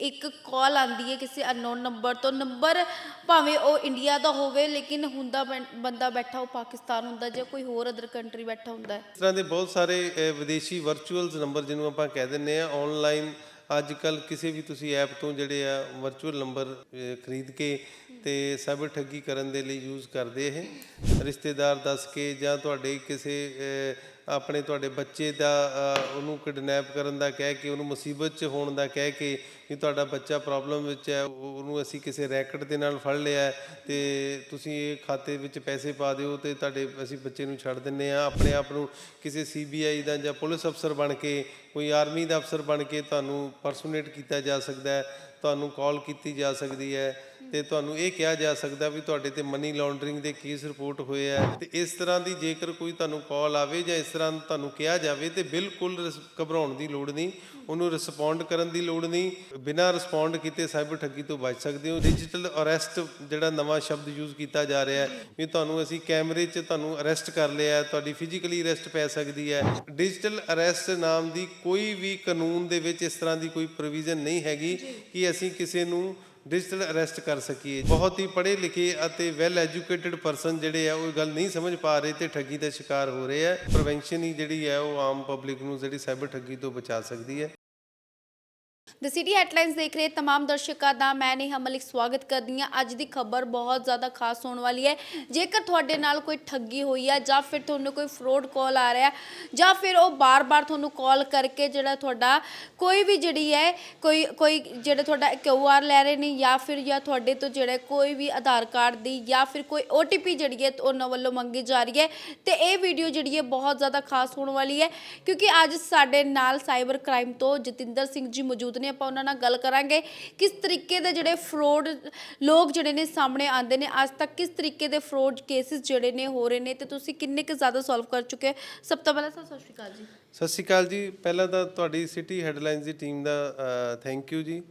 ਇੱਕ ਕਾਲ ਆਂਦੀ ਹੈ ਕਿਸੇ ਅਨਨੋਨ ਨੰਬਰ ਤੋਂ। ਨੰਬਰ ਭਾਵੇਂ ਉਹ ਇੰਡੀਆ ਦਾ ਹੋਵੇ ਲੇਕਿਨ ਹੁੰਦਾ ਬੰ- ਬੰਦਾ ਬੈਠਾ ਉਹ ਪਾਕਿਸਤਾਨ ਹੁੰਦਾ ਜਾਂ ਕੋਈ ਹੋਰ ਅਦਰ ਕੰਟਰੀ ਬੈਠਾ ਹੁੰਦਾ ਹੈ। ਇਸ ਤਰ੍ਹਾਂ ਦੇ ਬਹੁਤ ਸਾਰੇ ਅ, ਵਿਦੇਸ਼ੀ ਵਰਚੁਅਲਸ ਨੰਬਰ ਜਿਹਨੂੰ ਆਪਾਂ ਕਹਿ ਦਿੰਨੇ ਆ ਆਨਲਾਈਨ ਅੱਜ ਕੱਲ ਕਿਸੇ ਵੀ ਤੁਸੀਂ ਐਪ ਤੋਂ ਜਿਹੜੇ ਆ ਵਰਚੁਅਲ ਨੰਬਰ ਖਰੀਦ ਕੇ ਤੇ ਸਾਈਬਰ ਠੱਗੀ ਕਰਨ ਦੇ ਲਈ ਯੂਜ਼ ਕਰਦੇ ਇਹ। ਰਿਸ਼ਤੇਦਾਰ ਦੱਸ ਕੇ ਜਾਂ ਤੁਹਾਡੇ ਕਿਸੇ ਆਪਣੇ ਤੁਹਾਡੇ ਬੱਚੇ ਦਾ ਉਹਨੂੰ ਕਿਡਨੈਪ ਕਰਨ ਦਾ ਕਹਿ ਕੇ, ਉਹਨੂੰ ਮੁਸੀਬਤ 'ਚ ਹੋਣ ਦਾ ਕਹਿ ਕੇ ਵੀ ਤੁਹਾਡਾ ਬੱਚਾ ਪ੍ਰੋਬਲਮ ਵਿੱਚ ਹੈ, ਉਹ- ਉਹਨੂੰ ਅਸੀਂ ਕਿਸੇ ਰੈਕਟ ਦੇ ਨਾਲ ਫੜ ਲਿਆ ਹੈ ਤੇ ਤੁਸੀਂ ਇਹ ਖਾਤੇ ਵਿੱਚ ਪੈਸੇ ਪਾ ਦਿਓ ਤੇ ਤੁਹਾਡੇ, ਅਸੀਂ ਬੱਚੇ ਨੂੰ ਛੱਡ ਦਿੰਨੇ ਆ ਆਪਣੇ ਆਪ ਨੂੰ ਕਿਸੇ ਸੀਬੀਆਈ ਦਾ ਜਾਂ ਪੁਲਿਸ ਅਫਸਰ ਬਣ ਕੇ, ਕੋਈ ਆਰਮੀ ਦਾ ਅਫਸਰ ਬਣ ਕੇ ਤੁਹਾਨੂੰ ਪਰਸੋਨੇਟ ਕੀਤਾ ਜਾ ਸਕਦਾ ਹੈ, ਤੁਹਾਨੂੰ ਕਾਲ ਕੀਤੀ ਜਾ ਸਕਦੀ ਹੈ। ਤੇ ਤੁਹਾਨੂੰ ਇਹ ਕਿਹਾ ਜਾ ਸਕਦਾ ਵੀ ਤੁਹਾਡੇ ਤੇ ਮਨੀ ਲਾਂਡਰਿੰਗ ਦੇ ਕੇਸ ਰਿਪੋਰਟ ਹੋਏ ਆ। ਤੇ ਇਸ ਤਰ੍ਹਾਂ ਦੀ ਜੇਕਰ ਕੋਈ ਤੁਹਾਨੂੰ ਕਾਲ ਆਵੇ ਜਾਂ ਇਸ ਤਰ੍ਹਾਂ ਤੁਹਾਨੂੰ ਕਿਹਾ ਜਾਵੇ ਤੇ ਬਿਲਕੁਲ ਘਬਰਾਉਣ ਦੀ ਲੋੜ ਨਹੀਂ ਉਹਨੂੰ ਰਿਸਪੌਂਡ ਕਰਨ ਦੀ ਲੋੜ ਨਹੀਂ। ਬਿਨਾਂ ਰਿਸਪੌਂਡ ਕੀਤੇ ਸਾਈਬਰ ਠੱਗੀ ਤੋਂ ਬਚ ਸਕਦੇ ਹੋ। ਡਿਜੀਟਲ ਅਰੈਸਟ ਜਿਹੜਾ ਨਵਾਂ ਸ਼ਬਦ ਯੂਜ਼ ਕੀਤਾ ਜਾ ਰਿਹਾ ਹੈ ਵੀ ਤੁਹਾਨੂੰ ਅਸੀਂ ਕੈਮਰੇ 'ਚ ਤੁਹਾਨੂੰ ਅਰੈਸਟ ਕਰ ਲਿਆ ਤੁਹਾਡੀ ਫਿਜ਼ੀਕਲੀ ਅਰੈਸਟ ਪੈ ਸਕਦੀ ਹੈ। ਡਿਜੀਟਲ ਅਰੈਸਟ ਨਾਮ ਦੀ ਕੋਈ ਵੀ ਕਾਨੂੰਨ ਦੇ ਵਿੱਚ ਇਸ ਤਰ੍ਹਾਂ ਦੀ ਕੋਈ ਪ੍ਰੋਵੀਜ਼ਨ ਨਹੀਂ ਹੈਗੀ ਕਿ ਅਸੀਂ ਕਿਸੇ ਨੂੰ ਡਿਜੀਟਲ ਅਰੈਸਟ ਕਰ ਸਕੀਏ। ਬਹੁਤ ਹੀ ਪੜ੍ਹੇ ਲਿਖੇ ਅਤੇ ਵੈਲ ਐਜੂਕੇਟਿਡ ਪਰਸਨ ਜਿਹੜੇ ਆ, ਉਹ ਗੱਲ ਨਹੀਂ ਸਮਝ ਪਾ ਰਹੇ ਤੇ ਠੱਗੀ ਦਾ ਸ਼ਿਕਾਰ ਹੋ ਰਹੇ ਆ। ਪ੍ਰੀਵੈਂਸ਼ਨ ਹੀ ਜਿਹੜੀ ਹੈ ਉਹ ਆਮ ਪਬਲਿਕ ਨੂੰ ਜਿਹੜੀ ਸਾਈਬਰ ਠੱਗੀ ਤੋਂ ਬਚਾ ਸਕਦੀ ਹੈ ਦ ਸਿਟੀ ਹੈਡਲਾਈਨਸ ਦੇਖ ਰਹੇ तमाम ਦਰਸ਼ਕਾਂ ਦਾ ਮੈਂ ਨੇਹਾ ਮਲਿਕ ਸਵਾਗਤ ਕਰਦੀ ਹਾਂ ਅੱਜ ਦੀ ਖਬਰ ਬਹੁਤ ਜ਼ਿਆਦਾ ਖਾਸ ਹੋਣ ਵਾਲੀ ਹੈ ਜੇਕਰ ਤੁਹਾਡੇ ਨਾਲ ਕੋਈ ਠੱਗੀ ਹੋਈ ਹੈ ਜਾਂ ਫਿਰ ਤੁਹਾਨੂੰ ਕੋਈ ਫਰੋਡ ਕਾਲ ਆ ਰਿਹਾ ਹੈ ਜਾਂ ਫਿਰ ਉਹ ਬਾਰ-ਬਾਰ ਤੁਹਾਨੂੰ ਕਾਲ ਕਰਕੇ ਜਿਹੜਾ ਤੁਹਾਡਾ ਕੋਈ ਵੀ ਜਿਹੜੀ ਹੈ ਕੋਈ ਕੋਈ ਜਿਹੜਾ ਤੁਹਾਡਾ ਕਿਊਆਰ ਲੈ ਰਹੇ ਨੇ ਜਾਂ ਫਿਰ ਜਾਂ ਤੁਹਾਡੇ ਤੋਂ ਜਿਹੜਾ ਕੋਈ ਵੀ ਆਧਾਰ ਕਾਰਡ ਦੀ ਜਾਂ ਫਿਰ ਕੋਈ OTP ਜਿਹੜੀ ਹੈ ਉਹਨਾਂ ਵੱਲੋਂ ਮੰਗੀ ਜਾ ਰਹੀ ਹੈ ਤੇ ਇਹ ਵੀਡੀਓ ਜਿਹੜੀ ਹੈ ਬਹੁਤ ਜ਼ਿਆਦਾ ਖਾਸ ਹੋਣ ਵਾਲੀ ਹੈ ਕਿਉਂਕਿ ਅੱਜ ਸਾਡੇ ਨਾਲ ਸਾਈਬਰ ਕ੍ਰਾਈਮ ਤੋਂ ਜਤਿੰਦਰ ਸਿੰਘ ਜੀ ਮੌਜੂਦ ਨੇ ਆਪਾਂ ਉਹਨਾਂ ਨਾਲ ਗੱਲ ਕਰਾਂਗੇ ਕਿਸ ਤਰੀਕੇ ਦੇ ਜਿਹੜੇ ਫਰੋਡ ਲੋਕ ਜਿਹੜੇ ਨੇ ਸਾਹਮਣੇ ਆਉਂਦੇ ਨੇ, ਅੱਜ ਤੱਕ ਕਿਸ ਤਰੀਕੇ ਦੇ ਫਰੋਡ ਕੇਸਿਸ ਜਿਹੜੇ ਨੇ ਹੋ ਰਹੇ ਨੇ ਤੇ ਤੁਸੀਂ ਕਿੰਨੇ ਕੁ ਜ਼ਿਆਦਾ ਸੋਲਵ ਕਰ ਚੁੱਕੇ ਸਭ ਤੋਂ ਪਹਿਲਾਂ ਤਾਂ ਸਤਿ ਸ਼੍ਰੀ ਅਕਾਲ ਜੀ। ਸਤਿ ਸ਼੍ਰੀ ਅਕਾਲ ਜੀ। ਪਹਿਲਾਂ ਤਾਂ ਤੁਹਾਡੀ ਸਿਟੀ ਹੈਡਲਾਈਨਸ ਦੀ ਟੀਮ ਦਾ ਥੈਂਕ ਯੂ ਜੀ।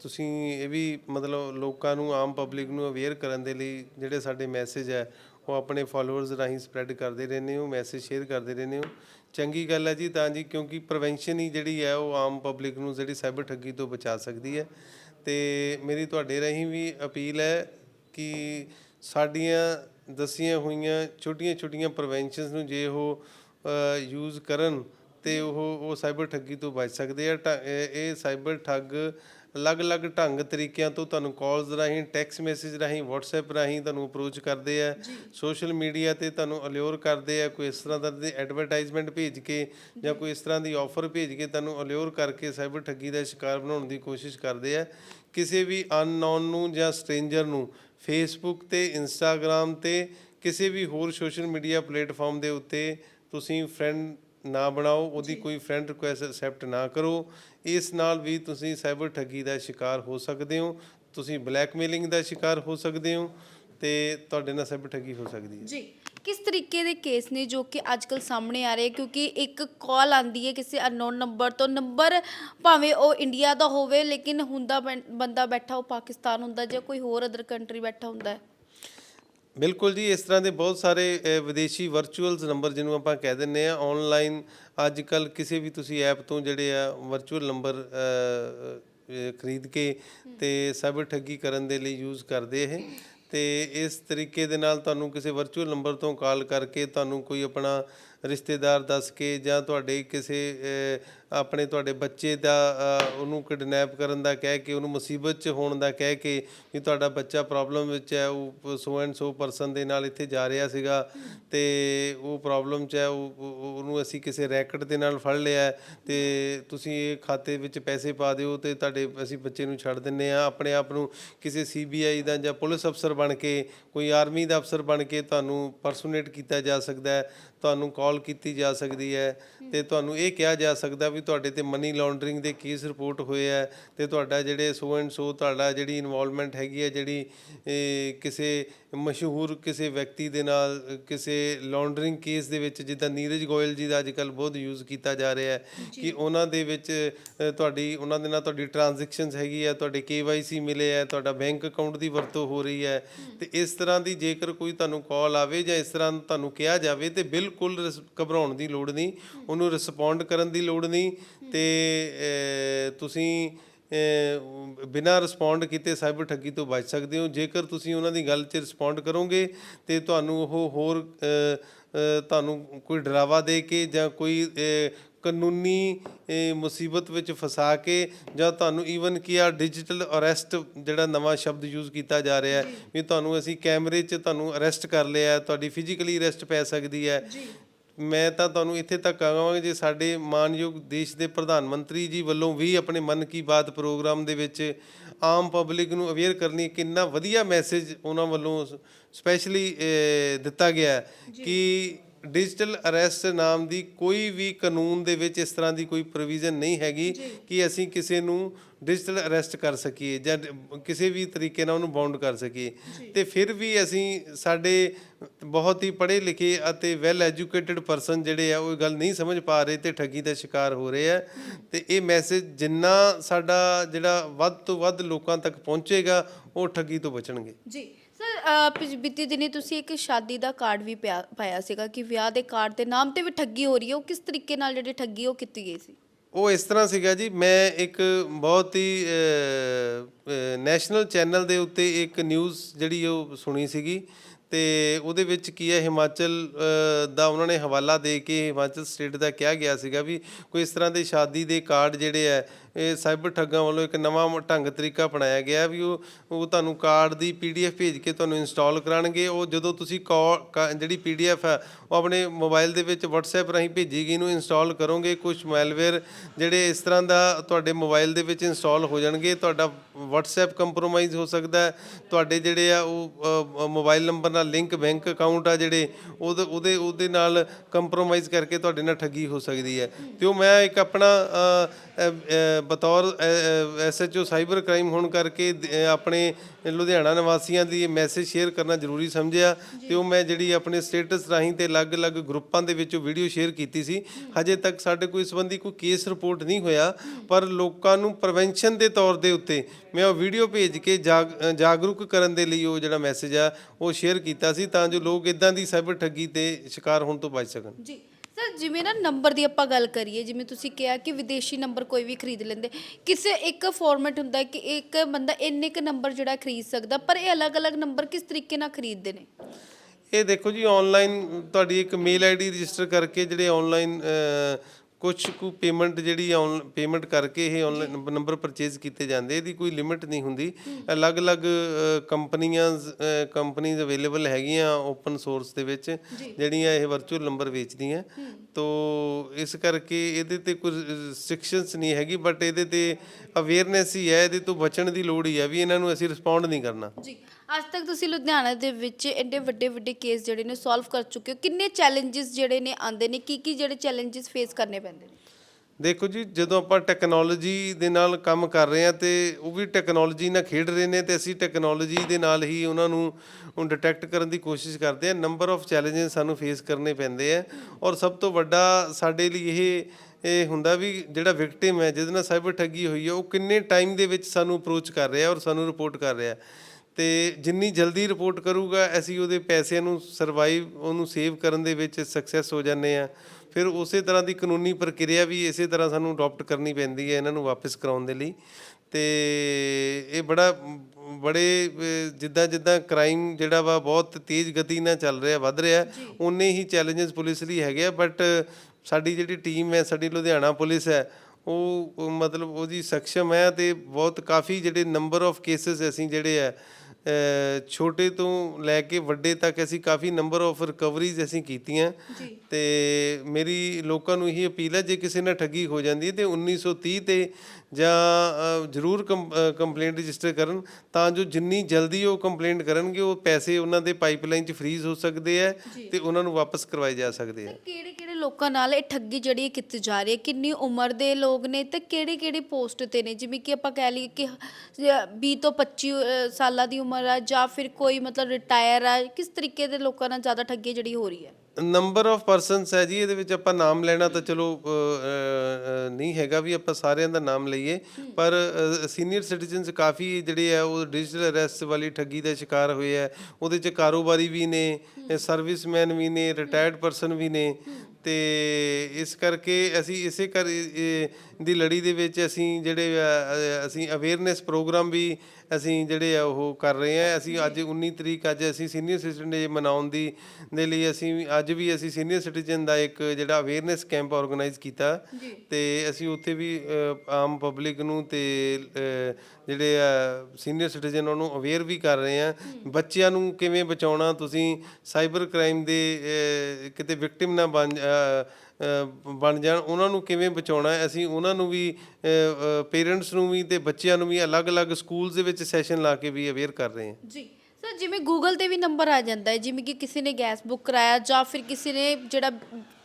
ਤੁਸੀਂ ਇਹ ਵੀ ਮਤਲਬ ਲੋਕਾਂ ਨੂੰ, ਆਮ ਪਬਲਿਕ ਨੂੰ ਅਵੇਅਰ ਕਰਨ ਦੇ ਲਈ ਜਿਹੜੇ ਸਾਡੇ ਮੈਸੇਜ ਹੈ, ਉਹ ਆਪਣੇ ਫਾਲੋਅਰਸ ਰਾਹੀਂ ਸਪਰੈਡ ਕਰਦੇ ਰਹਿੰਦੇ ਹੋ ਮੈਸੇਜ ਸ਼ੇਅਰ ਕਰਦੇ ਰਹਿੰਦੇ ਹੋ। ਚੰਗੀ ਗੱਲ ਹੈ ਜੀ ਤਾਂ ਜੀ, ਕਿਉਂਕਿ ਪ੍ਰੀਵੈਂਸ਼ਨ ਹੀ ਜਿਹੜੀ ਹੈ, ਉਹ ਆਮ ਪਬਲਿਕ ਨੂੰ ਜਿਹੜੀ ਸਾਈਬਰ ਠੱਗੀ ਤੋਂ ਬਚਾ ਸਕਦੀ ਹੈ। ਤੇ ਮੇਰੀ ਤੁਹਾਡੇ ਰਾਹੀਂ ਵੀ ਅਪੀਲ ਹੈ ਕਿ ਸਾਡੀਆਂ ਦਸੀਆਂ ਹੋਈਆਂ ਛੋਟੀਆਂ-ਛੋਟੀਆਂ ਪ੍ਰੀਵੈਂਸ਼ਨਸ ਨੂੰ ਜੇ ਉਹ ਯੂਜ਼ ਕਰਨ ਤੇ ਉਹ ਉਹ ਸਾਈਬਰ ਠੱਗੀ ਤੋਂ ਬਚ ਸਕਦੇ ਆ। ਇਹ ਸਾਈਬਰ ਠੱਗ ਅਲੱਗ-ਅਲੱਗ ਢੰਗ ਤਰੀਕਿਆਂ ਤੋਂ ਤੁਹਾਨੂੰ ਕਾਲਸ ਰਾਹੀਂ ਟੈਕਸਟ ਮੈਸੇਜ ਰਾਹੀਂ WhatsApp ਰਾਹੀਂ ਤੁਹਾਨੂੰ ਅਪਰੋਚ ਕਰਦੇ ਆ। ਸੋਸ਼ਲ ਮੀਡੀਆ ਤੇ ਤੁਹਾਨੂੰ ਅਲਿਓਰ ਕਰਦੇ ਆ ਕੋਈ ਇਸ ਤਰ੍ਹਾਂ ਦਾ ਦੀ ਐਡਵਰਟਾਈਜ਼ਮੈਂਟ ਭੇਜ ਕੇ ਜਾਂ ਕੋਈ ਇਸ ਤਰ੍ਹਾਂ ਦੀ ਆਫਰ ਭੇਜ ਕੇ ਤੁਹਾਨੂੰ ਅਲਿਓਰ ਕਰਕੇ ਸਾਈਬਰ ਠੱਗੀ ਦਾ ਸ਼ਿਕਾਰ ਬਣਾਉਣ ਦੀ ਕੋਸ਼ਿਸ਼ ਕਰਦੇ ਆ। ਕਿਸੇ ਵੀ ਅਨਨੋਨ ਨੂੰ ਜਾਂ ਸਟ੍ਰੇਂਜਰ ਨੂੰ ਫੇਸਬੁੱਕ ਤੇ ਇੰਸਟਾਗ੍ਰam ਤੇ ਕਿਸੇ ਵੀ ਹੋਰ ਸੋਸ਼ਲ ਮੀਡੀਆ ਪਲੇਟਫਾਰਮ ਦੇ ਉੱਤੇ ਤੁਸੀਂ ਫਰੈਂਡ ਨਾ ਬਣਾਓ ਉਹਦੀ ਕੋਈ ਫਰੈਂਡ ਰਿਕੁਐਸਟ ਐਕਸੈਪਟ ਨਾ ਕਰੋ। ਇਸ ਨਾਲ ਵੀ ਤੁਸੀਂ ਸਾਈਬਰ ਠੱਗੀ ਦਾ ਸ਼ਿਕਾਰ ਹੋ ਸਕਦੇ ਹੋ। ਤੁਸੀਂ ਬਲੈਕਮੇਲਿੰਗ ਦਾ ਸ਼ਿਕਾਰ ਹੋ ਸਕਦੇ ਹੋ ਤੇ ਤੁਹਾਡੇ ਨਾਲ ਸਾਈਬਰ ਠੱਗੀ ਹੋ ਸਕਦੀ ਹੈ। ਜੀ ਕਿਸ ਤਰੀਕੇ ਦੇ ਕੇਸ ਨੇ ਜੋ ਕਿ ਅੱਜਕੱਲ ਸਾਹਮਣੇ ਆ ਰਹੇ? ਕਿਉਂਕਿ ਇੱਕ ਕਾਲ ਆਂਦੀ ਹੈ ਕਿਸੇ ਅਨਨੋਨ ਨੰਬਰ ਤੋਂ। ਨੰਬਰ ਭਾਵੇਂ ਉਹ ਇੰਡੀਆ ਦਾ ਹੋਵੇ ਲੇਕਿਨ ਹੁੰਦਾ ਬੰ- ਬੰਦਾ ਬੈਠਾ ਉਹ ਪਾਕਿਸਤਾਨ ਹੁੰਦਾ ਜਾਂ ਕੋਈ ਹੋਰ ਅਦਰ ਕੰਟਰੀ ਬੈਠਾ ਹੁੰਦਾ ਹੈ। ਬਿਲਕੁਲ ਜੀ, ਇਸ ਤਰ੍ਹਾਂ ਦੇ ਬਹੁਤ ਸਾਰੇ ਵਿਦੇਸ਼ੀ ਵਰਚੁਅਲਸ ਨੰਬਰ ਜਿਹਨੂੰ ਆਪਾਂ ਕਹਿ ਦਿੰਨੇ ਆ ਆਨਲਾਈਨ ਅੱਜ ਕੱਲ ਕਿਸੇ ਵੀ ਤੁਸੀਂ ਐਪ ਤੋਂ ਜਿਹੜੇ ਆ ਵਰਚੁਅਲ ਨੰਬਰ ਖਰੀਦ ਕੇ ਤੇ ਸਾਈਬਰ ਠੱਗੀ ਕਰਨ ਦੇ ਲਈ ਯੂਜ਼ ਕਰਦੇ ਇਹ। ਤੇ ਇਸ ਤਰੀਕੇ ਦੇ ਨਾਲ ਤੁਹਾਨੂੰ ਕਿਸੇ ਵਰਚੁਅਲ ਨੰਬਰ ਤੋਂ ਕਾਲ ਕਰਕੇ ਤੁਹਾਨੂੰ ਕੋਈ ਆਪਣਾ ਰਿਸ਼ਤੇਦਾਰ ਦੱਸ ਕੇ ਜਾਂ ਤੁਹਾਡੇ ਕਿਸੇ ਆਪਣੇ ਤੁਹਾਡੇ ਬੱਚੇ ਦਾ ਉਹਨੂੰ ਕਿਡਨੈਪ ਕਰਨ ਦਾ ਕਹਿ ਕੇ, ਉਹਨੂੰ ਮੁਸੀਬਤ 'ਚ ਹੋਣ ਦਾ ਕਹਿ ਕੇ ਵੀ ਤੁਹਾਡਾ ਬੱਚਾ ਪ੍ਰੋਬਲਮ ਵਿੱਚ ਹੈ, ਉਹ ਸੋ ਐਂਡ ਸੋ ਪਰਸਨ ਦੇ ਨਾਲ ਇੱਥੇ ਜਾ ਰਿਹਾ ਸੀਗਾ ਤੇ ਉਹ ਪ੍ਰੋਬਲਮ 'ਚ ਹੈ, ਉਹ ਉਹਨੂੰ ਅਸੀਂ ਕਿਸੇ ਰੈਕਟ ਦੇ ਨਾਲ ਫੜ ਲਿਆ ਹੈ ਤੇ ਤੁਸੀਂ ਇਹ ਖਾਤੇ ਵਿੱਚ ਪੈਸੇ ਪਾ ਦਿਓ ਤੇ ਤੁਹਾਡੇ, ਅਸੀਂ ਬੱਚੇ ਨੂੰ ਛੱਡ ਦਿੰਨੇ ਆ ਆਪਣੇ ਆਪ ਨੂੰ ਕਿਸੇ ਸੀਬੀਆਈ ਦਾ ਜਾਂ ਪੁਲਿਸ ਅਫਸਰ ਬਣ ਕੇ, ਕੋਈ ਆਰਮੀ ਦਾ ਅਫਸਰ ਬਣ ਕੇ ਤੁਹਾਨੂੰ ਪਰਸੋਨੇਟ ਕੀਤਾ ਜਾ ਸਕਦਾ ਹੈ। ਤੁਹਾਨੂੰ ਕਾਲ ਕੀਤੀ ਜਾ ਸਕਦੀ ਹੈ ਤੇ ਤੁਹਾਨੂੰ ਇਹ ਕਿਹਾ ਜਾ ਸਕਦਾ ਵੀ ਤੁਹਾਡੇ ਤੇ ਮਨੀ ਲਾਂਡਰਿੰਗ ਦੇ ਕੇਸ ਰਿਪੋਰਟ ਹੋਏ ਹੈ ਤੇ ਤੁਹਾਡਾ ਜਿਹੜੇ ਸੋ ਐਂਡ ਸੋ ਤੁਹਾਡਾ ਜਿਹੜੀ ਇਨਵੋਲਵਮੈਂਟ ਹੈਗੀ ਹੈ ਜਿਹੜੀ ਕਿਸੇ ਮਸ਼ਹੂਰ ਕਿਸੇ ਵਿਅਕਤੀ ਦੇ ਨਾਲ ਕਿਸੇ ਲਾਂਡਰਿੰਗ ਕੇਸ ਦੇ ਵਿੱਚ ਜਿੱਦਾਂ ਨੀਰਜ ਗੋਇਲ ਜੀ ਦਾ ਅੱਜਕੱਲ ਬਹੁਤ ਯੂਜ਼ ਕੀਤਾ ਜਾ ਰਿਹਾ ਹੈ ਕਿ ਉਹਨਾਂ ਦੇ ਵਿੱਚ ਤੁਹਾਡੀ ਉਹਨਾਂ ਦੇ ਨਾਲ ਤੁਹਾਡੀ ਟ੍ਰਾਂਜੈਕਸ਼ਨਸ ਹੈਗੀ ਹੈ ਤੁਹਾਡੇ KYC ਮਿਲੇ ਹੈ ਤੁਹਾਡਾ ਬੈਂਕ ਅਕਾਊਂਟ ਦੀ ਵਰਤੋਂ ਹੋ ਰਹੀ ਹੈ। ਤੇ ਇਸ ਤਰ੍ਹਾਂ ਦੀ ਜੇਕਰ ਕੋਈ ਤੁਹਾਨੂੰ ਕਾਲ ਆਵੇ ਜਾਂ ਇਸ ਤਰ੍ਹਾਂ ਤੁਹਾਨੂੰ ਕਿਹਾ ਜਾਵੇ ਤੇ ਬਿਲਕੁਲ ਘਬਰਾਉਣ ਦੀ ਲੋੜ ਨਹੀਂ ਉਹਨੂੰ ਰਿਸਪੌਂਡ ਕਰਨ ਦੀ ਲੋੜ ਨਹੀਂ ਤੇ ਤੁਸੀਂ ਬਿਨਾਂ ਰਿਸਪੌਂਡ ਕੀਤੇ ਸਾਈਬਰ ਠੱਗੀ ਤੋਂ ਬਚ ਸਕਦੇ ਹੋ। ਜੇਕਰ ਤੁਸੀਂ ਉਹਨਾਂ ਦੀ ਗੱਲ 'ਚ ਰਿਸਪੌਂਡ ਕਰੋਗੇ ਤੇ ਤੁਹਾਨੂੰ ਉਹ ਹੋਰ ਤੁਹਾਨੂੰ ਕੋਈ ਡਰਾਵਾ ਦੇ ਕੇ ਜਾਂ ਕੋਈ ਕਾਨੂੰਨੀ ਮੁਸੀਬਤ ਵਿੱਚ ਫਸਾ ਕੇ ਜਾਂ ਤੁਹਾਨੂੰ ਈਵਨ ਕਿ ਆ ਡਿਜੀਟਲ ਅਰੈਸਟ ਜਿਹੜਾ ਨਵਾਂ ਸ਼ਬਦ ਯੂਜ਼ ਕੀਤਾ ਜਾ ਰਿਹਾ ਹੈ ਵੀ ਤੁਹਾਨੂੰ ਅਸੀਂ ਕੈਮਰੇ 'ਚ ਤੁਹਾਨੂੰ ਅਰੈਸਟ ਕਰ ਲਿਆ ਤੁਹਾਡੀ ਫਿਜ਼ੀਕਲੀ ਅਰੈਸਟ ਪੈ ਸਕਦੀ ਹੈ। ਮੈਂ ਤਾਂ ਤੁਹਾਨੂੰ ਇੱਥੇ ਤੱਕ ਕਹਾਂਗਾ ਜੇ ਸਾਡੇ ਮਾਨਯੋਗ ਦੇਸ਼ ਦੇ ਪ੍ਰਧਾਨ ਮੰਤਰੀ ਜੀ ਵੱਲੋਂ ਵੀ ਆਪਣੇ ਮਨ ਕੀ ਬਾਤ ਪ੍ਰੋਗਰਾਮ ਦੇ ਵਿੱਚ ਆਮ ਪਬਲਿਕ ਨੂੰ ਅਵੇਅਰ ਕਰਨੀ ਕਿੰਨਾ ਵਧੀਆ ਮੈਸੇਜ ਉਹਨਾਂ ਵੱਲੋਂ ਸਪੈਸ਼ਲੀ ਦਿੱਤਾ ਗਿਆ ਕਿ ਡਿਜੀਟਲ ਅਰੈਸਟ ਨਾਮ ਦੀ ਕੋਈ ਵੀ ਕਾਨੂੰਨ ਦੇ ਵਿੱਚ ਇਸ ਤਰ੍ਹਾਂ ਦੀ ਕੋਈ ਪ੍ਰੋਵੀਜ਼ਨ ਨਹੀਂ ਹੈਗੀ ਕਿ ਅਸੀਂ ਕਿਸੇ ਨੂੰ ਡਿਜੀਟਲ ਅਰੈਸਟ ਕਰ ਸਕੀਏ ਜਾਂ ਕਿਸੇ ਵੀ ਤਰੀਕੇ ਨਾਲ ਉਹਨੂੰ ਬਾਉਂਡ ਕਰ ਸਕੀਏ। ਤੇ ਫਿਰ ਵੀ ਅਸੀਂ ਸਾਡੇ ਬਹੁਤ ਹੀ ਪੜ੍ਹੇ ਲਿਖੇ ਅਤੇ ਵੈਲ ਐਜੂਕੇਟਿਡ ਪਰਸਨ ਜਿਹੜੇ ਆ ਉਹ ਇਹ ਗੱਲ ਨਹੀਂ ਸਮਝ ਪਾ ਰਹੇ ਤੇ ਠੱਗੀ ਦਾ ਸ਼ਿਕਾਰ ਹੋ ਰਹੇ ਆ। ਤੇ ਇਹ ਮੈਸੇਜ ਜਿੰਨਾ ਸਾਡਾ ਜਿਹੜਾ ਵੱਧ ਤੋਂ ਵੱਧ ਲੋਕਾਂ ਤੱਕ ਪਹੁੰਚੇਗਾ ਉਹ ਠੱਗੀ ਤੋਂ ਬਚਣਗੇ। ਜੀ। ਸਰ ਪਿਛ- ਬੀਤੀ ਦਿਨੀ ਤੁਸੀਂ ਇੱਕ ਸ਼ਾਦੀ ਦਾ ਕਾਰਡ ਵੀ ਪਿਆ- ਪਾਇਆ ਸੀਗਾ ਕਿ ਵਿਆਹ ਦੇ ਕਾਰਡ ਦੇ ਨਾਮ ਤੇ ਵੀ ਠੱਗੀ ਹੋ ਰਹੀ ਹੈ। ਉਹ ਕਿਸ ਤਰੀਕੇ ਨਾਲ ਜਿਹੜੀ ਠੱਗੀ ਉਹ ਕੀਤੀ ਗਈ ਸੀ? ਉਹ ਇਸ ਤਰ੍ਹਾਂ ਸੀਗਾ ਜੀ ਮੈਂ ਇੱਕ ਬਹੁਤ ਹੀ ਨੈਸ਼ਨਲ ਚੈਨਲ ਦੇ ਉੱਤੇ ਇੱਕ ਨਿਊਜ਼ ਜਿਹੜੀ ਉਹ ਸੁਣੀ ਸੀਗੀ ਤੇ ਉਹਦੇ ਵਿੱਚ ਕੀ ਹੈ ਹਿਮਾਚਲ ਅ, ਦਾ ਉਹਨਾਂ ਨੇ ਹਵਾਲਾ ਦੇ ਕੇ ਹਿਮਾਚਲ ਸਟੇਟ ਦਾ ਕਿਹਾ ਗਿਆ ਸੀਗਾ ਵੀ ਕੋਈ ਇਸ ਤਰ੍ਹਾਂ ਦੇ ਸ਼ਾਦੀ ਦੇ ਕਾਰਡ ਜਿਹੜੇ ਹੈ ਇਹ ਸਾਈਬਰ ਠੱਗਾਂ ਵੱਲੋਂ ਇੱਕ ਨਵਾਂ ਢੰਗ ਤਰੀਕਾ ਅਪਣਾਇਆ ਗਿਆ ਵੀ ਉਹ ਉਹ ਤੁਹਾਨੂੰ ਕਾਰਡ ਦੀ ਪੀਡੀਐਫ ਭੇਜ ਕੇ ਤੁਹਾਨੂੰ ਇੰਸਟਾਲ ਕਰਾਣਗੇ ਉਹ ਜਦੋਂ ਤੁਸੀਂ ਕਾ- ਕਾ- ਜਿਹੜੀ ਪੀਡੀਐਫ ਹੈ, ਉਹ ਆਪਣੇ ਮੋਬਾਈਲ ਦੇ ਵਿੱਚ WhatsApp ਰਾਹੀਂ ਭੇਜੀ ਗਈ ਨੂੰ ਇੰਸਟਾਲ ਕਰੋਗੇ। ਕੁਝ ਮੈਲਵੇਅਰ ਜਿਹੜੇ ਇਸ ਤਰ੍ਹਾਂ ਦਾ ਤੁਹਾਡੇ ਮੋਬਾਈਲ ਦੇ ਵਿੱਚ ਇੰਸਟਾਲ ਹੋ ਜਾਣਗੇ। ਤੁਹਾਡਾ WhatsApp ਕੰਪਰੋਮਾਈਜ਼ ਹੋ ਸਕਦਾ ਹੈ। ਤੁਹਾਡੇ ਜਿਹੜੇ ਆ ਉਹ ਮੋਬਾਈਲ ਨੰਬਰ ਨਾਲ ਲਿੰਕ ਬੈਂਕ ਅਕਾਊਂਟ ਆ ਜਿਹੜੇ, ਉਹਦੇ ਉਹਦੇ ਉਹਦੇ ਨਾਲ ਕੰਪਰੋਮਾਈਜ਼ ਕਰਕੇ ਤੁਹਾਡੇ ਨਾਲ ਠੱਗੀ ਹੋ ਸਕਦੀ ਹੈ। ਤੇ ਉਹ ਮੈਂ ਇੱਕ ਆਪਣਾ ਬਤੌਰ ਐਸਐਚਓ ਸਾਈਬਰ ਕ੍ਰਾਈਮ ਹੋਣ ਕਰਕੇ ਆਪਣੇ ਲੁਧਿਆਣਾ ਨਿਵਾਸੀਆਂ ਦੀ ਮੈਸੇਜ ਸ਼ੇਅਰ ਕਰਨਾ ਜ਼ਰੂਰੀ ਸਮਝਿਆ ਤੇ ਉਹ ਮੈਂ ਜਿਹੜੀ ਆਪਣੇ ਸਟੇਟਸ ਰਾਹੀਂ ਤੇ ਅਲੱਗ-ਅਲੱਗ ਗਰੁੱਪਾਂ ਦੇ ਵਿੱਚ ਵੀਡੀਓ ਸ਼ੇਅਰ ਕੀਤੀ ਸੀ। ਹਜੇ ਤੱਕ ਸਾਡੇ ਕੋਈ ਸੰਬੰਧੀ ਕੋਈ ਕੇਸ ਰਿਪੋਰਟ ਨਹੀਂ ਹੋਇਆ ਪਰ ਲੋਕਾਂ ਨੂੰ ਪ੍ਰੀਵੈਂਸ਼ਨ ਦੇ ਤੌਰ ਦੇ ਉੱਤੇ ਮੈਂ ਉਹ ਵੀਡੀਓ ਭੇਜ ਕੇ ਜਾਗਰੂਕ ਕਰਨ ਦੇ ਲਈ ਉਹ ਜਿਹੜਾ ਮੈਸੇਜ ਆ ਉਹ ਸ਼ੇਅਰ ਕੀਤਾ ਸੀ ਤਾਂ ਜੋ ਲੋਕ ਇਦਾਂ ਦੀ ਸਾਈਬਰ ਠੱਗੀ ਤੇ ਸ਼ਿਕਾਰ ਹੋਣ ਤੋਂ ਬਚ ਸਕਣ। ਜੀ। ਸਰ, ਜਿਵੇਂ ਨਾ ਨੰਬਰ ਦੀ ਆਪਾਂ ਗੱਲ ਕਰੀਏ, ਜਿਵੇਂ ਤੁਸੀਂ ਕਿਹਾ ਕਿ ਵਿਦੇਸ਼ੀ ਨੰਬਰ ਕੋਈ ਵੀ ਖਰੀਦ ਲੈਂਦੇ, ਕਿਸੇ ਇੱਕ ਫਾਰਮੈਟ ਹੁੰਦਾ ਕਿ ਇੱਕ ਬੰਦਾ ਇੰਨੇ ਕ ਨੰਬਰ ਜਿਹੜਾ ਖਰੀਦ ਸਕਦਾ, ਪਰ ਇਹ ਅਲੱਗ-ਅਲੱਗ ਨੰਬਰ ਕਿਸ ਤਰੀਕੇ ਨਾਲ ਖਰੀਦਦੇ ਨੇ? ਇਹ ਦੇਖੋ ਜੀ ਆਨਲਾਈਨ ਤੁਹਾਡੀ ਇੱਕ ਮੇਲ ਆਈਡੀ ਰਜਿਸਟਰ ਕਰਕੇ ਜਿਹੜੇ ਆਨਲਾਈਨ ਕੁਝ ਕੁ ਪੇਮੈਂਟ ਜਿਹੜੀ ਆਨ ਪੇਮੈਂਟ ਕਰਕੇ ਇਹ ਆਨਲਾਈਨ ਨੰਬਰ ਪਰਚੇਜ਼ ਕੀਤੇ ਜਾਂਦੇ ਇਹਦੀ ਕੋਈ ਲਿਮਿਟ ਨਹੀਂ ਹੁੰਦੀ। ਅਲੱਗ-ਅਲੱਗ ਕੰਪਨੀਆਂ ਕੰਪਨੀਆਂ ਅਵੇਲੇਬਲ ਹੈਗੀਆਂ ਓਪਨ ਸੋਰਸ ਦੇ ਵਿੱਚ ਜਿਹੜੀਆਂ ਇਹ ਵਰਚੁਅਲ ਨੰਬਰ ਵੇਚਦੀਆਂ। ਤੋ ਇਸ ਕਰਕੇ ਇਹਦੇ ਤੇ ਕੁਝ ਰਿਸਟ੍ਰਿਕਸ਼ਨਸ ਨਹੀਂ ਹੈਗੀ ਬਟ ਇਹਦੇ ਤੇ ਅਵੇਅਰਨੈਸ ਹੀ ਹੈ ਇਹਦੇ ਤੋਂ ਬਚਣ ਦੀ ਲੋੜ ਹੀ ਹੈ ਵੀ ਇਹਨਾਂ ਨੂੰ ਅਸੀਂ ਰਿਸਪੌਂਡ ਨਹੀਂ ਕਰਨਾ। ਜੀ। ਅੱਜ ਤੱਕ ਤੁਸੀਂ ਲੁਧਿਆਣਾ ਦੇ ਵਿੱਚ ਐਡੇ ਵੱਡੇ ਵੱਡੇ ਕੇਸ ਜਿਹੜੇ ਨੇ ਸੋਲਵ ਕਰ ਚੁੱਕੇ ਹੋ। ਕਿੰਨੇ ਚੈਲੰਜਸ ਜਿਹੜੇ ਨੇ ਆਉਂਦੇ ਨੇ? ਕੀ ਕੀ ਜਿਹੜੇ ਚੈਲੰਜਸ ਫੇਸ ਕਰਨੇ ਪੈਂਦੇ ਨੇ? ਦੇਖੋ ਜੀ, ਜਦੋਂ ਆਪਾਂ ਟੈਕਨੋਲੋਜੀ ਦੇ ਨਾਲ ਕੰਮ ਕਰ ਰਹੇ ਹਾਂ ਤੇ ਉਹ ਵੀ ਟੈਕਨੋਲੋਜੀ ਨਾਲ ਖੇਡ ਰਹੇ ਨੇ ਤੇ ਅਸੀਂ ਟੈਕਨੋਲੋਜੀ ਦੇ ਨਾਲ ਹੀ ਉਹਨਾਂ ਨੂੰ ਡਿਟੈਕਟ ਕਰਨ ਦੀ ਕੋਸ਼ਿਸ਼ ਕਰਦੇ ਹਾਂ। ਨੰਬਰ ਆਫ ਚੈਲੰਜਸ ਸਾਨੂੰ ਫੇਸ ਕਰਨੇ ਪੈਂਦੇ ਆ। ਔਰ ਸਭ ਤੋਂ ਵੱਡਾ ਸਾਡੇ ਲਈ ਇਹ ਇਹ ਹੁੰਦਾ ਵੀ ਜਿਹੜਾ ਵਿਕਟਿਮ ਹੈ, ਜਿਹਦੇ ਨਾਲ ਸਾਈਬਰ ਠੱਗੀ ਹੋਈ ਹੈ, ਉਹ ਕਿੰਨੇ ਟਾਈਮ ਦੇ ਵਿੱਚ ਸਾਨੂੰ ਅਪਰੋਚ ਕਰ ਰਿਹਾ ਔਰ ਸਾਨੂੰ ਰਿਪੋਰਟ ਕਰ ਰਿਹਾ ਤੇ ਜਿੰਨੀ ਜਲਦੀ ਰਿਪੋਰਟ ਕਰੂਗਾ ਅਸੀਂ ਉਹਦੇ ਪੈਸਿਆਂ ਨੂੰ ਸਰਵਾਈਵ ਉਹਨੂੰ ਸੇਵ ਕਰਨ ਦੇ ਵਿੱਚ ਸਕਸੈਸ ਹੋ ਜਾਂਦੇ ਆ ਫਿਰ ਉਸੇ ਤਰ੍ਹਾਂ ਦੀ ਕਾਨੂੰਨੀ ਪ੍ਰਕਿਰਿਆ ਵੀ ਇਸੇ ਤਰ੍ਹਾਂ ਸਾਨੂੰ ਅਡਾਪਟ ਕਰਨੀ ਪੈਂਦੀ ਹੈ ਇਹਨਾਂ ਨੂੰ ਵਾਪਸ ਕਰਾਉਣ ਦੇ ਲਈ। ਤੇ ਇਹ ਬੜਾ ਬੜੇ ਜਿੱਦਾਂ ਜਿੱਦਾਂ ਕ੍ਰਾਈਮ ਜਿਹੜਾ ਵਾ ਬਹੁਤ ਤੇਜ਼ ਗਤੀ ਨਾਲ ਚੱਲ ਰਿਹਾ ਵੱਧ ਰਿਹਾ ਉਨੇ ਹੀ ਚੈਲੰਜਸ ਪੁਲਿਸ ਲਈ ਹੈਗੇ ਆ ਬਟ ਸਾਡੀ ਜਿਹੜੀ ਟੀਮ ਹੈ ਸਾਡੀ ਲੁਧਿਆਣਾ ਪੁਲਿਸ ਹੈ ਉਹ ਮਤਲਬ ਉਹਦੀ ਸક્ષਮ ਹੈ ਤੇ ਬਹੁਤ ਕਾਫੀ ਜਿਹੜੇ ਨੰਬਰ ਆਫ ਕੇਸਸ ਅਸੀਂ ਜਿਹੜੇ ਆ ਛੋਟੇ ਤੋਂ ਲੈ ਕੇ ਵੱਡੇ ਤੱਕ ਅਸੀਂ ਕਾਫੀ ਨੰਬਰ ਆਫ ਰਿਕਵਰੀਜ਼ ਅਸੀਂ ਕੀਤੀਆਂ। ਤੇ ਮੇਰੀ ਲੋਕਾਂ ਨੂੰ ਇਹੀ ਅਪੀਲ ਹੈ ਜੇ ਕਿਸੇ ਨਾਲ ਠੱਗੀ ਹੋ ਜਾਂਦੀ ਹੈ ਤੇ 1930 ਤੇ ਜਾਂ ਜ਼ਰੂਰ ਕੰਪਲੇਂਟ ਰਜਿਸਟਰ ਕਰਨ ਤਾਂ ਜੋ ਜਿੰਨੀ ਜਲਦੀ ਉਹ ਕੰਪਲੇਂਟ ਕਰਨਗੇ ਉਹ ਪੈਸੇ ਉਹਨਾਂ ਦੇ ਪਾਈਪਲਾਈਨ 'ਚ ਫ੍ਰੀਜ਼ ਹੋ ਸਕਦੇ ਆ ਤੇ ਉਹਨਾਂ ਨੂੰ ਵਾਪਸ ਕਰਵਾਏ ਜਾ ਸਕਦੇ ਆ ਕਿਹੜੇ ਲੋਕਾਂ ਨਾਲ ਇਹ ਠੱਗੀ ਜਿਹੜੀ ਕੀਤੀ ਜਾ ਰਹੀ ਹੈ, ਕਿੰਨੀ ਉਮਰ ਦੇ ਲੋਕ ਨੇ ਤੇ ਕਿਹੜੇ ਕਿਹੜੇ ਪੋਸਟ ਤੇ ਨੇ? ਜਿਵੇਂ ਕਿ ਆਪਾਂ ਕਹਿ ਲਈਏ ਕਿ 20 ਤੋਂ 25 ਸਾਲਾਂ ਦੀ ਉਮਰ ਆ ਜਾਂ ਫਿਰ ਕੋਈ ਮਤਲਬ ਰਿਟਾਇਰ ਆ, ਕਿਸ ਤਰੀਕੇ ਦੇ ਲੋਕਾਂ ਨਾਲ ਜ਼ਿਆਦਾ ਠੱਗੀ ਜਿਹੜੀ ਹੋ ਰਹੀ ਹੈ? ਨੰਬਰ ਆਫ ਪਰਸਨਸ ਹੈ ਜੀ, ਇਹਦੇ ਵਿੱਚ ਆਪਾਂ ਨਾਮ ਲੈਣਾ ਤਾਂ ਚਲੋ ਨਹੀਂ ਹੈਗਾ ਵੀ ਆਪਾਂ ਸਾਰਿਆਂ ਦਾ ਨਾਮ ਲਈਏ, ਪਰ ਸੀਨੀਅਰ ਸਿਟੀਜ਼ਨਸ ਕਾਫੀ ਜਿਹੜੇ ਆ, ਉਹ ਡਿਜੀਟਲ ਅਰੈਸਟ ਵਾਲੀ ਠੱਗੀ ਦਾ ਸ਼ਿਕਾਰ ਹੋਏ ਆ, ਉਹਦੇ ਚ ਕਾਰੋਬਾਰੀ ਵੀ ਨੇ ਸਰਵਿਸਮੈਨ ਵੀ ਨੇ ਰਿਟਾਇਰਡ ਪਰਸਨ ਵੀ ਨੇ ਤੇ ਇਸ ਕਰਕੇ ਅਸੀਂ ਇਸੇ ਕਰ ਦੀ ਲੜੀ ਦੇ ਵਿੱਚ ਅਸੀਂ ਜਿਹੜੇ ਅਸੀਂ ਅਵੇਅਰਨੈਸ ਪ੍ਰੋਗਰਾਮ ਵੀ ਅਸੀਂ ਜਿਹੜੇ ਆ ਉਹ ਕਰ ਰਹੇ ਆ ਅਸੀਂ ਅੱਜ 19 ਤਰੀਕ ਅੱਜ ਅਸੀਂ ਸੀਨੀਅਰ ਸਿਟੀਜ਼ਨ ਡੇ ਮਨਾਉਣ ਦੀ ਦੇ ਲਈ ਅਸੀਂ ਅੱਜ ਵੀ ਅਸੀਂ ਸੀਨੀਅਰ ਸਿਟੀਜ਼ਨ ਦਾ ਇੱਕ ਜਿਹੜਾ ਅਵੇਅਰਨੈਸ ਕੈਂਪ ਆਰਗੇਨਾਈਜ਼ ਕੀਤਾ। ਤੇ ਅਸੀਂ ਉੱਥੇ ਵੀ ਆਮ ਪਬਲਿਕ ਨੂੰ ਤੇ ਜਿਹੜੇ ਆ ਸੀਨੀਅਰ ਸਿਟੀਜ਼ਨ ਉਹਨੂੰ ਅਵੇਅਰ ਵੀ ਕਰ ਰਹੇ ਆ ਬੱਚਿਆਂ ਨੂੰ ਕਿਵੇਂ ਬਚਾਉਣਾ ਤੁਸੀਂ ਸਾਈਬਰ ਕ੍ਰਾਈਮ ਦੇ ਕਿਤੇ ਵਿਕਟਿਮ ਨਾ ਬਣ ਬਣ ਜਾਣ, ਉਹਨਾਂ ਨੂੰ ਕਿਵੇਂ ਬਚਾਉਣਾ ਅਸੀਂ ਉਹਨਾਂ ਨੂੰ ਵੀ ਪੇਰੈਂਟਸ ਨੂੰ ਵੀ ਤੇ ਬੱਚਿਆਂ ਨੂੰ ਵੀ ਅਲੱਗ-ਅਲੱਗ ਸਕੂਲਸ ਦੇ ਵਿੱਚ ਸੈਸ਼ਨ ਲਾ ਕੇ ਵੀ ਅਵੇਅਰ ਕਰ ਰਹੇ ਹਾਂ। ਜੀ। ਸਰ, ਜਿਵੇਂ ਗੂਗਲ ਤੇ ਵੀ ਨੰਬਰ ਆ ਜਾਂਦਾ ਹੈ, ਜਿਵੇਂ ਕਿ ਕਿਸੇ ਨੇ ਗੈਸ ਬੁੱਕ ਕਰਾਇਆ ਜਾਂ ਫਿਰ ਕਿਸੇ ਨੇ ਜਿਹੜਾ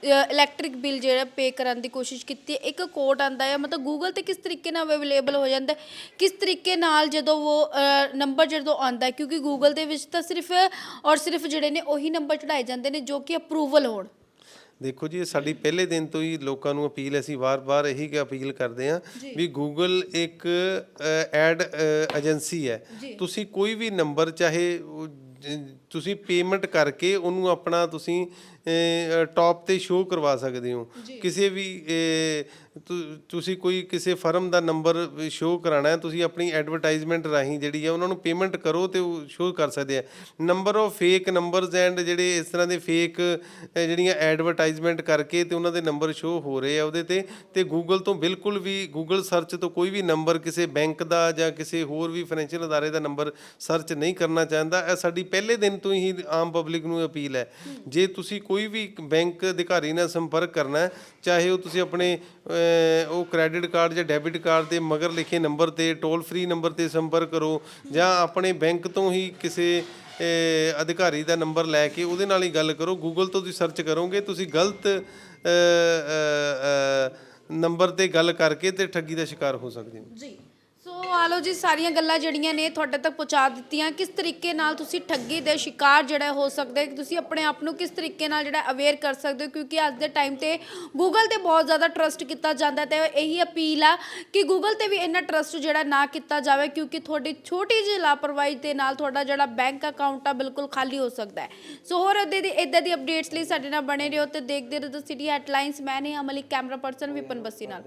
ਇਲੈਕਟ੍ਰਿਕ ਬਿੱਲ ਜਿਹੜਾ ਪੇ ਕਰਨ ਦੀ ਕੋਸ਼ਿਸ਼ ਕੀਤੀ ਇੱਕ ਕੋਡ ਆਂਦਾ ਹੈ, ਮਤਲਬ ਗੂਗਲ ਤੇ ਕਿਸ ਤਰੀਕੇ ਨਾਲ ਅਵੇਲੇਬਲ ਹੋ ਜਾਂਦਾ ਕਿਸ ਤਰੀਕੇ ਨਾਲ ਜਦੋਂ ਉਹ ਨੰਬਰ ਜਦੋਂ ਆਉਂਦਾ ਕਿਉਂਕਿ ਗੂਗਲ ਦੇ ਵਿੱਚ ਤਾਂ ਸਿਰਫ ਔਰ ਸਿਰਫ ਜਿਹੜੇ ਨੇ ਉਹੀ ਨੰਬਰ ਚੜਾਏ ਜਾਂਦੇ ਨੇ ਜੋ ਕਿ ਅਪਰੂਵਲ ਹੋਣ। ਦੇਖੋ ਜੀ ਸਾਡੀ ਪਹਿਲੇ ਦਿਨ ਤੋਂ ਹੀ ਲੋਕਾਂ ਨੂੰ ਅਪੀਲ ਅਸੀਂ ਵਾਰ-ਵਾਰ ਇਹੀ ਕਿ ਅਪੀਲ ਕਰਦੇ ਹਾਂ ਵੀ ਗੂਗਲ ਇੱਕ ਐਡ ਏਜੰਸੀ ਹੈ। ਤੁਸੀਂ ਕੋਈ ਵੀ ਨੰਬਰ ਚਾਹੇ ਤੁਸੀਂ ਪੇਮੈਂਟ ਕਰਕੇ ਉਹਨੂੰ ਆਪਣਾ ਤੁਸੀਂ ਟੌਪ ਤੇ ਸ਼ੋਅ ਕਰਵਾ ਸਕਦੇ ਹੋ। ਕਿਸੇ ਵੀ ਤੁਸੀਂ ਕੋਈ ਕਿਸੇ ਫਰਮ ਦਾ ਨੰਬਰ ਸ਼ੋਅ ਕਰਾਣਾ ਹੈ ਤੁਸੀਂ ਆਪਣੀ ਐਡਵਰਟਾਈਜ਼ਮੈਂਟ ਰਾਹੀਂ ਜਿਹੜੀ ਹੈ ਉਹਨਾਂ ਨੂੰ ਪੇਮੈਂਟ ਕਰੋ ਤੇ ਉਹ ਸ਼ੋਅ ਕਰ ਸਕਦੇ ਆ number of fake numbers and ਜਿਹੜੇ ਇਸ ਤਰ੍ਹਾਂ ਦੇ ਫੇਕ ਜਿਹੜੀਆਂ ਐਡਵਰਟਾਈਜ਼ਮੈਂਟ ਕਰਕੇ ਤੇ ਉਹਨਾਂ ਦੇ ਨੰਬਰ ਸ਼ੋਅ ਹੋ ਰਹੇ ਆ ਉਹਦੇ ਤੇ ਤੇ ਗੂਗਲ ਤੋਂ ਬਿਲਕੁਲ ਵੀ ਗੂਗਲ ਸਰਚ ਤੋਂ ਕੋਈ ਵੀ ਨੰਬਰ ਕਿਸੇ ਬੈਂਕ ਦਾ ਜਾਂ ਕਿਸੇ ਹੋਰ ਵੀ ਫਾਈਨੈਂਸ਼ੀਅਲ ਅਦਾਰੇ ਦਾ ਨੰਬਰ ਸਰਚ ਨਹੀਂ ਕਰਨਾ ਚਾਹੁੰਦਾ। ਇਹ ਸਾਡੀ ਪਹਿਲੇ ਦਿਨ ਤੋਂ ਹੀ ਆਮ ਪਬਲਿਕ ਨੂੰ ਅਪੀਲ ਹੈ। ਜੇ ਤੁਸੀਂ ਕੋਈ ਕੋਈ ਵੀ ਬੈਂਕ ਅਧਿਕਾਰੀ ਨਾਲ ਸੰਪਰਕ ਕਰਨਾ ਹੈ, ਚਾਹੇ ਉਹ ਤੁਸੀਂ ਆਪਣੇ ਉਹ ਕ੍ਰੈਡਿਟ ਕਾਰਡ ਜਾਂ ਡੈਬਿਟ ਕਾਰਡ ਦੇ ਮਗਰ ਲਿਖੇ ਨੰਬਰ ਤੇ ਟੋਲ ਫ੍ਰੀ ਨੰਬਰ ਤੇ ਸੰਪਰਕ ਕਰੋ, ਜਾਂ ਆਪਣੇ ਬੈਂਕ ਤੋਂ ਹੀ ਕਿਸੇ ਅਧਿਕਾਰੀ ਦਾ ਨੰਬਰ ਲੈ ਕੇ ਉਹਦੇ ਨਾਲ ਹੀ ਗੱਲ ਕਰੋ ਗੂਗਲ ਤੋਂ ਤੁਸੀਂ ਸਰਚ ਕਰੋਗੇ, ਤੁਸੀਂ ਗਲਤ ਨੰਬਰ ਤੇ ਗੱਲ ਕਰਕੇ ਤੇ ਠੱਗੀ ਦਾ ਸ਼ਿਕਾਰ ਹੋ ਸਕਦੇ ਹੋ। ਜੀ। ਸੋ ਲਓ ਜੀ, ਸਾਰੀਆਂ ਗੱਲਾਂ ਜਿਹੜੀਆਂ ਨੇ ਤੁਹਾਡੇ ਤੱਕ ਪਹੁੰਚਾ ਦਿੱਤੀਆਂ। ਕਿਸ ਤਰੀਕੇ ਨਾਲ ਤੁਸੀਂ ਠੱਗੀ ਦੇ ਸ਼ਿਕਾਰ ਜਿਹੜਾ ਹੋ ਸਕਦੇ, ਤੁਸੀਂ ਆਪਣੇ ਆਪ ਨੂੰ ਕਿਸ ਤਰੀਕੇ ਨਾਲ ਜਿਹੜਾ ਅਵੇਅਰ ਕਰ ਸਕਦੇ ਹੋ? ਕਿਉਂਕਿ ਅੱਜ ਦੇ ਟਾਈਮ ਤੇ ਗੂਗਲ ਤੇ ਬਹੁਤ ਜ਼ਿਆਦਾ ਟਰਸਟ ਕੀਤਾ ਜਾਂਦਾ ਹੈ ਤੇ ਇਹੀ ਅਪੀਲ ਆ ਕਿ ਗੂਗਲ ਤੇ ਵੀ ਇੰਨਾ ਟਰਸਟ ਜਿਹੜਾ ਨਾ ਕੀਤਾ ਜਾਵੇ, ਕਿਉਂਕਿ ਤੁਹਾਡੀ ਛੋਟੀ ਜਿਹੀ ਲਾਪਰਵਾਹੀ ਦੇ ਨਾਲ ਤੁਹਾਡਾ ਜਿਹੜਾ ਬੈਂਕ ਅਕਾਊਂਟ ਆ ਬਿਲਕੁਲ ਖਾਲੀ ਹੋ ਸਕਦਾ ਹੈ। ਸੋ ਹੋਰ ਅੱਦੇ ਦੀ ਇਦਾਂ ਦੀ ਅਪਡੇਟਸ ਲਈ ਸਾਡੇ ਨਾਲ ਬਣੇ ਰਹੋ ਤੇ ਦੇਖਦੇ ਰਹੋ ਸਿਟੀ ਹੈਡਲਾਈਨਸ ਮੈਂ ਨੇ ਅਮਲੀ ਕੈਮਰਾ ਪਰਸਨ ਵਿਪਨ ਬੱਸੀ ਨਾਲ।